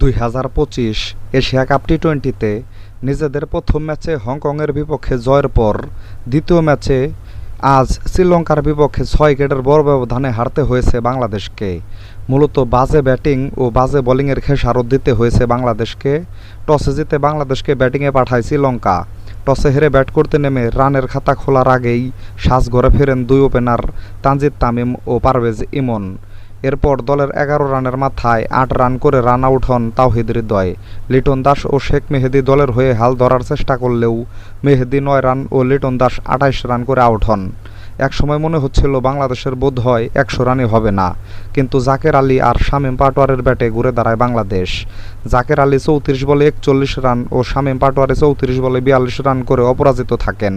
দুই হাজার পঁচিশ এশিয়া কাপ টি টোয়েন্টিতে নিজেদের প্রথম ম্যাচে হংকংয়ের বিপক্ষে জয়ের পর দ্বিতীয় ম্যাচে আজ শ্রীলঙ্কার বিপক্ষে ছয় উইকেটের বড় ব্যবধানে হারতে হয়েছে বাংলাদেশকে। মূলত বাজে ব্যাটিং ও বাজে বোলিংয়ের খেসারত দিতে হয়েছে বাংলাদেশকে। টসে জিতে বাংলাদেশকে ব্যাটিংয়ে পাঠায় শ্রীলঙ্কা। টসে হেরে ব্যাট করতে নেমে রানের খাতা খোলার আগেই সাজঘরে ফেরেন দুই ওপেনার তানজিদ তামিম ও পারভেজ ইমন। এরপর দলের এগারো রানের মাথায় আট রান করে রান আউট হন তাওহিদ হৃদয়। লিটন দাস ও শেখ মেহেদি দলের হয়ে হাল ধরার চেষ্টা করলেও মেহেদি নয় রান ও লিটন দাস আঠাইশ রান করে আউট হন। একসময় মনে হচ্ছিল বাংলাদেশের বোধ হয় একশো রানই হবে না, কিন্তু জাকের আলী আর শামীম পাটোয়ারের ব্যাটে ঘুরে দাঁড়ায় বাংলাদেশ। জাকের আলী চৌত্রিশ বলে একচল্লিশ রান ও শামীম পাটোয়ারে চৌত্রিশ বলে বিয়াল্লিশ রান করে অপরাজিত থাকেন,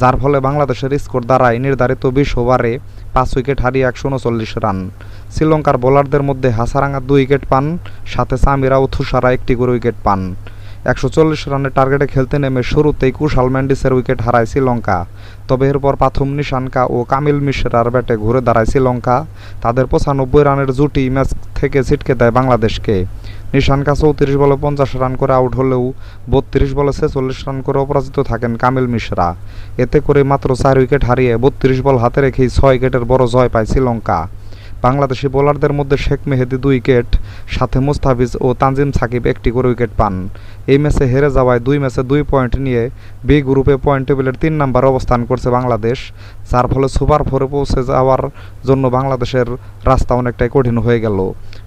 যার ফলে বাংলাদেশের স্কোর দাঁড়ায় নির্ধারিত বিশ ওভারে পাঁচ উইকেট হারিয়ে একশো উনচল্লিশ রান। শ্রীলঙ্কার বোলারদের মধ্যে হাসারাঙ্গা দুই উইকেট পান, সাথে সামিরা ও থুসারা একটি করে উইকেট পান। একশো চল্লিশ রানের টার্গেটে খেলতে নেমে শুরুতেই কুশাল ম্যান্ডিসের উইকেট হারায় শ্রীলঙ্কা। তবে এরপর প্রাথম নিশানকা ও কামিল মিশ্রার ব্যাটে ঘুরে দাঁড়ায় শ্রীলঙ্কা। তাদের পঁচানব্বই রানের জুটি ম্যাচ থেকে ছিটকে দেয় বাংলাদেশকে। নিশানকা চৌত্রিশ বলে পঞ্চাশ রান করে আউট হলেও বত্রিশ বলে ছেচল্লিশ রান করে অপরাজিত থাকেন কামিল মিশ্রা। এতে করে মাত্র চার উইকেট হারিয়ে বত্রিশ বল হাতে রেখেই ছয় উইকেটের বড় জয় পায় শ্রীলঙ্কা। বাংলাদেশি বোলারদের মধ্যে শেখ মেহেদি দুই উইকেট, সাথে মুস্তাফিজ ও তানজিম সাকিব একটি করে উইকেট পান। এই ম্যাচে হেরে যাওয়ায় দুই ম্যাচে দুই পয়েন্ট নিয়ে বি গ্রুপে পয়েন্ট টেবিলের তিন নম্বরে অবস্থান করছে বাংলাদেশ, যার ফলে সুপার ফোরে পৌঁছে যাওয়ার জন্য বাংলাদেশের রাস্তা অনেকটাই কঠিন হয়ে গেল।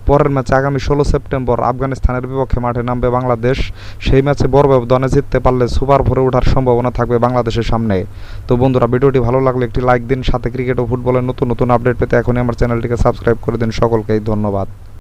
পরের ম্যাচে আগামী ষোলো সেপ্টেম্বর আফগানিস্তানের বিপক্ষে মাঠে নামবে বাংলাদেশ। সেই ম্যাচে বড় ব্যবধানে জিততে পারলে সুপার ভরে ওঠার সম্ভাবনা থাকবে বাংলাদেশের সামনে। তো বন্ধুরা, ভিডিওটি ভালো লাগলে একটি লাইক দিন, সাথে ক্রিকেট ও ফুটবলের নতুন নতুন আপডেট পেতে এখনই আমার চ্যানেলটিকে সাবস্ক্রাইব করে দিন। সকলকেই ধন্যবাদ।